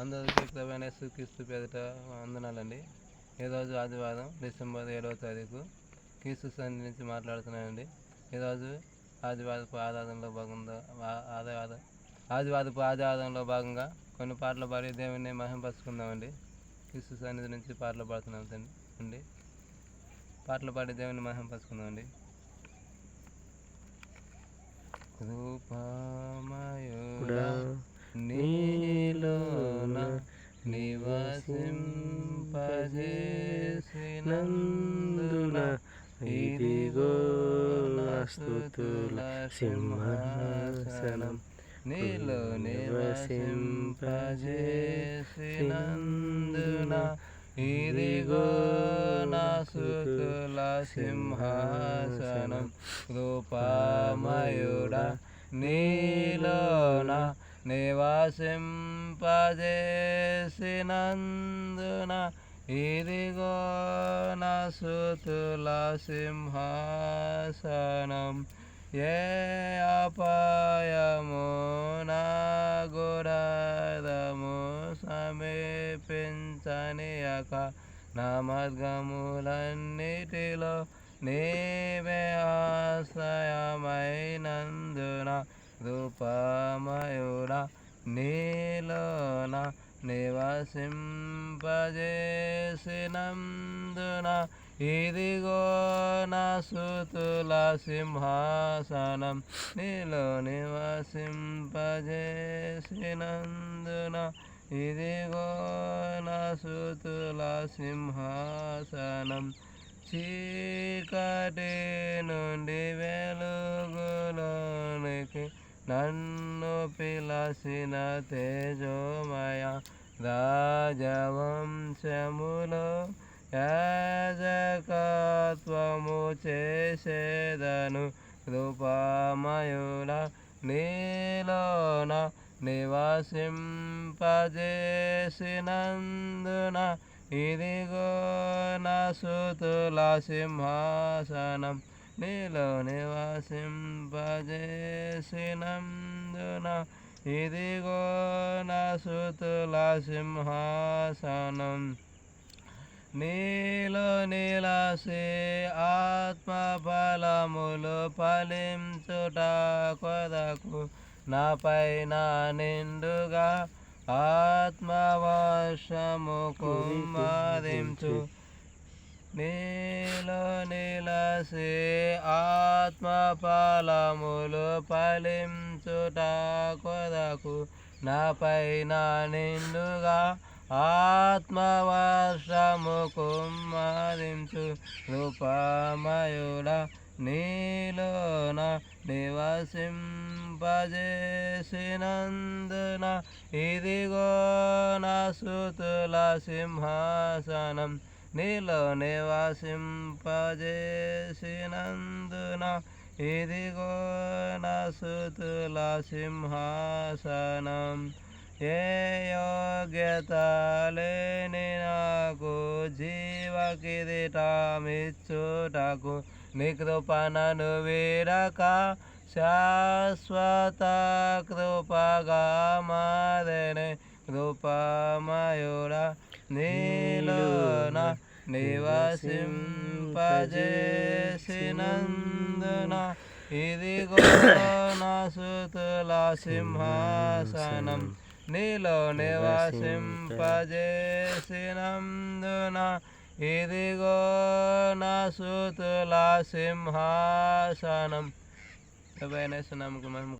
అందరికీ క్రమేణ క్రీస్తు పేదట వందనాలండి ఈరోజు ఆదివారం డిసెంబర్ ఏడవ తారీఖు క్రీస్తు సన్నిధి నుంచి మాట్లాడుతున్నానండి. ఈరోజు ఆదివారపు ఆరాధనలో భాగంగా ఆదివార ఆదివారపు ఆదివారంలో భాగంగా కొన్ని పాటలు పాడి దేవుని మహింపరుచుకుందామండి. క్రీస్తు సన్నిధి నుంచి పాటలు పాడుతున్నాం అండి. పాటలు పాడి దేవుని మహింపరుచుకుందామండి. రూపమయుడా నీలోన నివసింపజేసినందున ఇదిగో స్తుతుల సింహాసనం. నీలో నివసింపజేసినందున ఇదిగో నా స్తుతుల సింహాసనం. రూపమయుడా నీలోన కృపజేసినందున ఇదిగో నా సుతుల సింహాసనం ఏ అపాయము నా గురదము సమీపించనియక నా మార్గములన్నిటిలో నీవే ఆశ్రయమైనందున రూపమయుడా నీలోన నివసింపజేసినందున ఇదిగో నా సుతుల సింహాసనం. నీలో నివసింపజేసినందున ఇదిగో నా సుతుల సింహాసనం. చీకటి నుండి వెలుగులోనికి నన్ను పిలసిన తేజోమయ రాజవంశములో యాజకత్వము చేసేదను కృపామయుడ నీలోన నివసింపజేసినందున ఇదిగో నా సుతుల సింహాసనం. నీలో నివసింపజేసినందున ఇదిగో నా సుతుల సింహాసనం. నీలో నిలసి ఆత్మ బలములు ఫలించుట కొరకు నా పైన నిండుగా ఆత్మవర్షము కుమ్మరించు. నీలో నిలసి ఆత్మ ఫలములు ఫలించుట కొరకు నా పైన నిండుగా ఆత్మవర్షము కుమ్మరించు రూపమయుడ నీలోన నివసింపజేసినందున ఇదిగో నా సుతుల సింహాసనం. నీలో నివసింపజేసినందున ఇదిగో నా సుతుల సింహాసనం ఏ యోగ్యత లేని నాకు జీవకిదిటామిచ్చుటకు నికృపణను వీరక శాశ్వత కృపగా మాదని కృపమయుడ నీలో నివసింపజేసినందున ఇదిగో నా సుతుల సింహాసనం. నీలో నివసింపజేసినందున ఇదిగో నా సుతుల సింహాసనం. సునామకు మహిమ